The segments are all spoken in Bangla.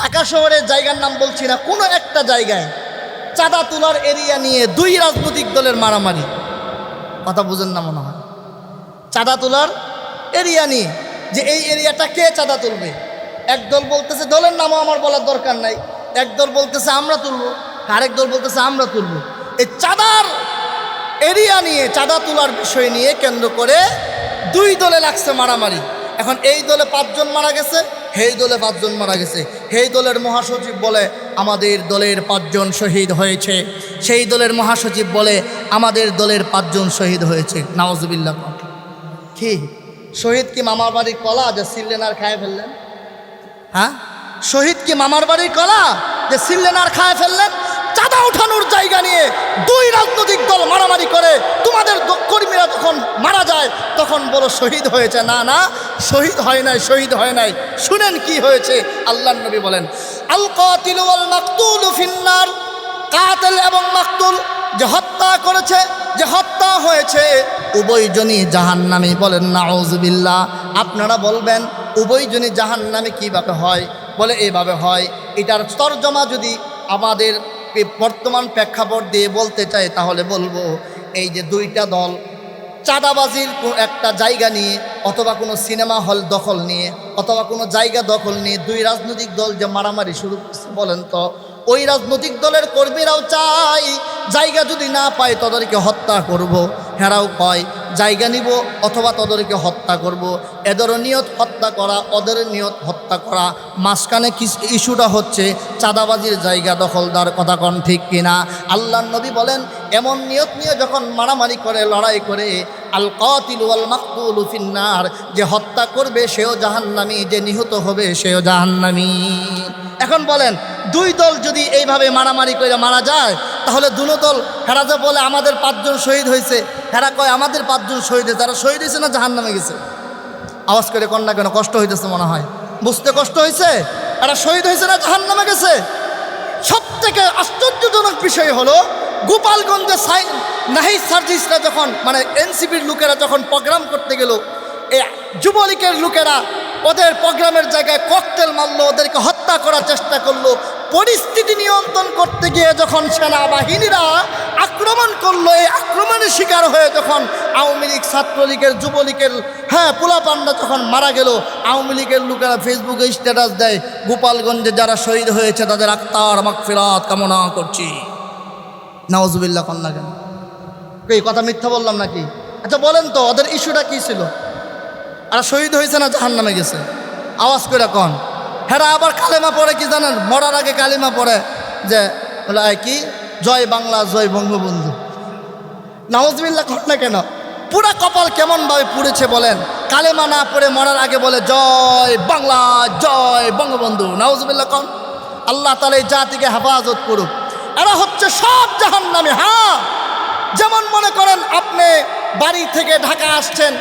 ঢাকা শহরের জায়গার নাম বলছি না, কোনো একটা জায়গায় চাঁদা তোলার এরিয়া নিয়ে দুই রাজনৈতিক দলের মারামারি। কথা বুঝেন না মনে হয়। চাঁদা তোলার এরিয়া নিয়ে, যে এই এরিয়াটা কে চাঁদা তুলবে? এক দল বলতেছে, দলের নামও আমার বলার দরকার নাই। এক দল বলতেছে, আমরা তুলবো। আরেক দল বলতেছে, আমরা তুলবো। এই চাঁদার এরিয়া নিয়ে, চাঁদা তোলার বিষয় নিয়ে কেন্দ্র করে দুই দলে লাগছে মারামারি। এখন এই দলে পাঁচজন মারা গেছে সেই দলে পাঁচজন মারা গেছে। সেই দলের মহাসচিব বলে আমাদের দলের পাঁচজন শহীদ হয়েছে। সেই দলের মহাসচিব বলে আমাদের দলের পাঁচজন শহীদ হয়েছে। নওয়াজবিল্লা কি? শহীদ কি মামার বাড়ির কলা যে সিললেন আর খায় ফেললেন? হ্যাঁ? শহীদ কি মামার বাড়ির কলা যে সিললেন আর খায় ফেললেন? চাঁদা ওঠানোর জায়গা নিয়ে দুই রাজনৈতিক দল মারামারি করে। তোমাদের কর্মীরা যখন মারা যায়, তখন বলো শহীদ হয়েছে। না না, শহীদ হয় নাই, শহীদ হয় নাই। শুনেন কি হয়েছে? আল্লাহ নবী বলেন, আল কাতিল মাকতুল ফিন্নার। কাতেল এবং মাকতুল যে হত্যা করেছে, যে হত্যা হয়েছে, উভয়জনই জাহান্নামী বলেন নাউজবিল্লাহ আপনারা বলবেন, উভয়জনই জাহান্নামে কীভাবে হয়? বলে, এভাবে হয়। এটার তর্জমা যদি আমাদের বর্তমান প্রেক্ষাপট দিয়ে বলতে চাই তাহলে বলব, এই যে দুইটা দল, চাঁদাবাজির একটা জায়গা নিয়ে অথবা কোনো সিনেমা হল দখল নিয়ে অথবা কোনো জায়গা দখল নিয়ে দুই রাজনৈতিক দল যে মারামারি শুরু করছে বলেন তো, ওই রাজনৈতিক দলের কর্মীরাও চাই জায়গা যদি না পায় তাদেরকে হত্যা করব। হেরাও কয় জায়গা নিব অথবা তাদেরকে হত্যা করব। এদেরও নিয়ত হত্যা করা, ওদের নিয়ত হত্যা করা। মাঝখানে ইস্যুটা হচ্ছে, চাঁদাবাজির জায়গা দখলদার কথা কন ঠিক কিনা? আল্লাহ নবী বলেন, এমন নিয়ত নিয়ে যখন মারামারি করে, লড়াই করে আল কাতিল ওয়াল মাকতুল ফিন্নার, যে হত্যা করবে সেও জাহান্নামী, যে নিহত হবে সেও জাহান্নামী। এখন বলেন দুই দল যদি এইভাবে মারামারি করে মারা যায়, তাহলে দুনো দল হেরা যে বলে আমাদের পাঁচজন শহীদ হয়েছে হেরা কয়, আমাদের পাঁচজন শহীদ হয়েছে। তারা শহীদ হয়েছে না, জাহান্নামে গেছে। আওয়াজ করে কন্যা কেন, কষ্ট হইতেছে মনে হয়। বুঝতে কষ্ট হয়েছে এরা শহীদ হয়েছে না, জাহান্নামে গেছে? সব থেকে আশ্চর্যজনক বিষয় হলো, গোপালগঞ্জে সাই নাহি সার্জিসরা যখন মানে এনসিপির লোকেরা যখন প্রোগ্রাম করতে গেল এই যুবলীগের লোকেরা ওদের প্রোগ্রামের জায়গায় ককটেল মারলো, ওদেরকে হত্যা করার চেষ্টা করল, পরিস্থিতি নিয়ন্ত্রণ করতে গিয়ে যখন সেনাবাহিনীরা আক্রমণ করল, এই আক্রমণের শিকার হয়ে যখন আওয়ামী লীগ ছাত্রলীগের, যুবলীগের হ্যাঁ পোলাপান্ডা যখন মারা গেল, আওয়ামী লীগের লোকেরা ফেসবুকে স্ট্যাটাস দেয়, গোপালগঞ্জে যারা শহীদ হয়েছে, তাদের আক্তার মাগফিরাত কামনা করছি। নওয়াজুবিল্লাহ কন্যা কেন? এই কথা মিথ্যা বললাম নাকি? আচ্ছা বলেন তো, ওদের ইস্যুটা কি ছিল? আর, শহীদ হয়েছে না জাহান নামে গেছে? আওয়াজ করে কন। হেরা আবার কালেমা পড়ে কি জানেন? মরার আগে কালিমা পড়ে যে কি? জয় বাংলা, জয় বঙ্গবন্ধু। নওয়াজবিল্লা কন না কেন? পুরা কপাল কেমনভাবে পুড়েছে বলেন? কালেমা না পড়ে মরার আগে বলে, জয় বাংলা, জয় বঙ্গবন্ধু। নওয়াজবিল্লা কন আল্লাহ তালা এই জাতিকে হেফাজত করুক। এরা হচ্ছে সব জাহান নামে হ্যাঁ? যেমন মনে করেন আপনি বাড়ি থেকে ঢাকা আসছেন,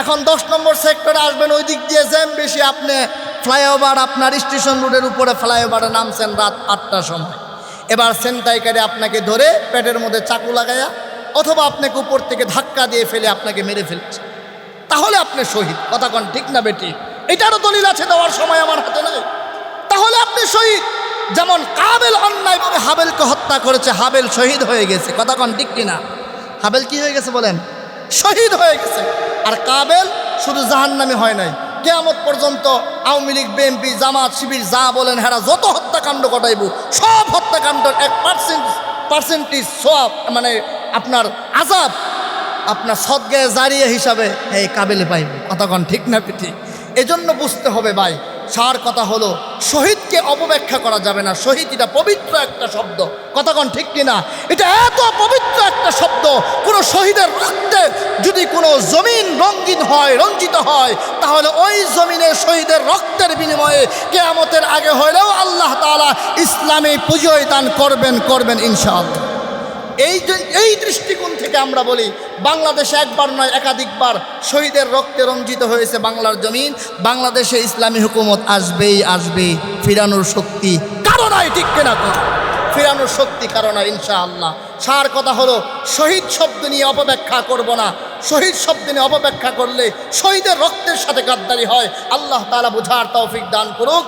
এখন দশ নম্বর সেক্টরে আসবেন, ওই দিক দিয়ে জ্যাম বেশি, আপনি ফ্লাইওভার আপনার স্টেশন রোডের উপরে ফ্লাইওভারে নামছেন রাত আটটার সময়। এবার সেন্টাইকারে আপনাকে ধরে পেটের মধ্যে চাকু লাগাইয়া অথবা আপনাকে উপর থেকে ধাক্কা দিয়ে ফেলে আপনাকে মেরে ফেলছে। তাহলে আপনি শহীদ। কথা কন ঠিক না বেটি? এটারও দলিল আছে দেওয়ার সময় আমার হাতে নাই। তাহলে আপনি শহীদ। যেমন কাবেল অন্যায়ভাবে হাবেলকে হত্যা করেছে, হাবেল শহীদ হয়ে গেছে। কথা কন ঠিক কিনা? হাবেল কি হয়ে গেছে বলেন? শহীদ হয়ে গেছে। আর কাবেল শুধু জাহান্নামি হয় নাই। কেয়ামত পর্যন্ত আওয়ামী লীগ, বিএনপি, জামাত, শিবির, যা বলেন হেরা যত হত্যাকাণ্ড ঘটাইব, সব হত্যাকাণ্ডের এক পার্সেন্ট পার্সেন্টেজ সব মানে আপনার আজাব, আপনার সদ্গায় জারিয়া হিসাবে এই কাবেলে পাইব। কতক্ষণ ঠিক না পিঠি এজন্য বুঝতে হবে ভাই সার কথা হলো, শহীদকে অপব্যাখ্যা করা যাবে না। শহীদ এটা পবিত্র একটা শব্দ। কতক্ষণ ঠিক কিনা এটা এত পবিত্র একটা শব্দ, কোনো শহীদের রক্তে যদি কোনো জমিন রঙ্গিন হয়, রঞ্জিত হয়, তাহলে ওই জমিনের শহীদের রক্তের বিনিময়ে কেয়ামতের আগে হলেও আল্লাহ তাআলা ইসলামী পুজোয় দান করবেন করবেন ইনশাআল্লাহ। এই এই দৃষ্টিকোণ থেকে আমরা বলি, বাংলাদেশে একবার নয়, একাধিকবার শহীদের রক্তে রঞ্জিত হয়েছে বাংলার জমিন। বাংলাদেশে ইসলামী হুকুমত আসবেই আসবে ফিরানোর শক্তি কারও নাই, ঠিক কেনা ফিরানোর শক্তি কারও কারণ ইনশাআল্লাহ। সার কথা হলো, শহীদ শব্দ নিয়ে অপব্যাখ্যা করব না। শহীদ শব্দ নিয়ে অপব্যাখ্যা করলে শহীদের রক্তের সাথে গাদ্দারি হয়। আল্লাহ তাআলা বুঝার তৌফিক দান করুক।